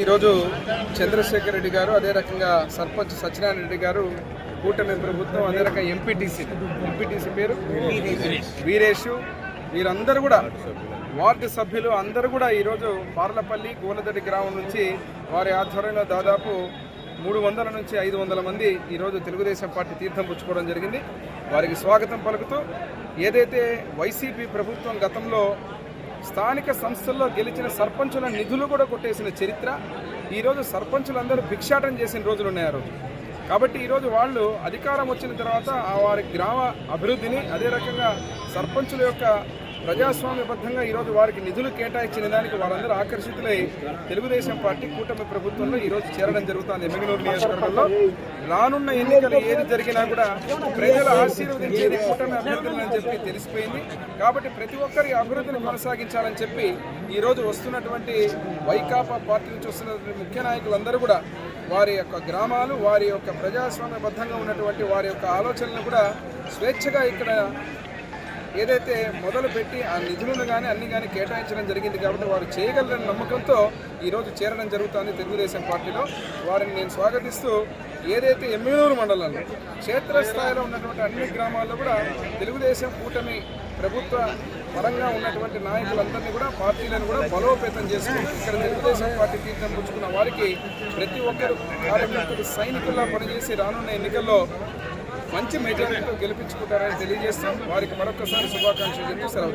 ఈరోజు చంద్రశేఖర్ రెడ్డి గారు అదే రకంగా సర్పంచ్ సత్యనారాయణ రెడ్డి గారు కూటమి ప్రభుత్వం అదే రకంగా ఎంపీటీసీ ఎంపీటీసీ పేరు వీరేషు వీరందరూ కూడా వార్డు సభ్యులు అందరూ కూడా ఈరోజు పార్లపల్లి గోలదడి గ్రామం నుంచి వారి ఆధ్వర్యంలో దాదాపు మూడు వందల నుంచి ఐదు వందల మంది ఈరోజు తెలుగుదేశం పార్టీ తీర్థం పుచ్చుకోవడం జరిగింది. వారికి స్వాగతం పలుకుతూ ఏదైతే వైసీపీ ప్రభుత్వం గతంలో స్థానిక సంస్థల్లో గెలిచిన సర్పంచుల నిధులు కూడా కొట్టేసిన చరిత్ర. ఈరోజు సర్పంచులందరూ భిక్షాటం చేసిన రోజులు ఉన్నాయి ఆ రోజు. కాబట్టి ఈరోజు వాళ్ళు అధికారం వచ్చిన తర్వాత ఆ వారి గ్రామ అభివృద్ధిని అదే రకంగా సర్పంచుల యొక్క ప్రజాస్వామ్యబద్ధంగా ఈరోజు వారికి నిధులు కేటాయించిన దానికి వారందరూ ఆకర్షితులై తెలుగుదేశం పార్టీ కూటమి ప్రభుత్వంలో ఈరోజు చేరడం జరుగుతుంది. ఎమ్మిగనూరు నియోజకవర్గంలో రానున్న ఎన్నికలు ఏది జరిగినా కూడా ప్రజలు ఆశీర్వదించేది కూటమి అభ్యర్థులని చెప్పి తెలిసిపోయింది. కాబట్టి ప్రతి ఒక్కరి అభివృద్ధిని కొనసాగించాలని చెప్పి ఈరోజు వస్తున్నటువంటి వైకాపా పార్టీ నుంచి వస్తున్నటువంటి ముఖ్య నాయకులందరూ కూడా వారి యొక్క గ్రామాలు వారి యొక్క ప్రజాస్వామ్యబద్ధంగా ఉన్నటువంటి వారి యొక్క ఆలోచనలు కూడా స్వేచ్ఛగా ఇక్కడ ఏదైతే మొదలు పెట్టి ఆ నిధులను కానీ అన్ని కానీ కేటాయించడం జరిగింది కాబట్టి వారు చేయగలరని నమ్మకంతో ఈరోజు చేరడం జరుగుతుంది తెలుగుదేశం పార్టీలో. వారిని నేను స్వాగతిస్తూ ఏదైతే ఎమ్మెనూరు మండలంలో క్షేత్రస్థాయిలో ఉన్నటువంటి అన్ని గ్రామాల్లో కూడా తెలుగుదేశం కూటమి ప్రభుత్వ పరంగా ఉన్నటువంటి నాయకులందరినీ కూడా పార్టీలను కూడా బలోపేతం చేసుకుని ఇక్కడ తెలుగుదేశం పార్టీ తీర్థం పుచ్చుకున్న వారికి ప్రతి ఒక్కరు కార్యకర్తలు సైనికుల్లా పనిచేసి రానున్న ఎన్నికల్లో మంచి మెజారిటీతో గెలిపించుకుంటారని తెలియజేస్తాం. వారికి మరొకసారి శుభాకాంక్షలు చెప్పి సెలవు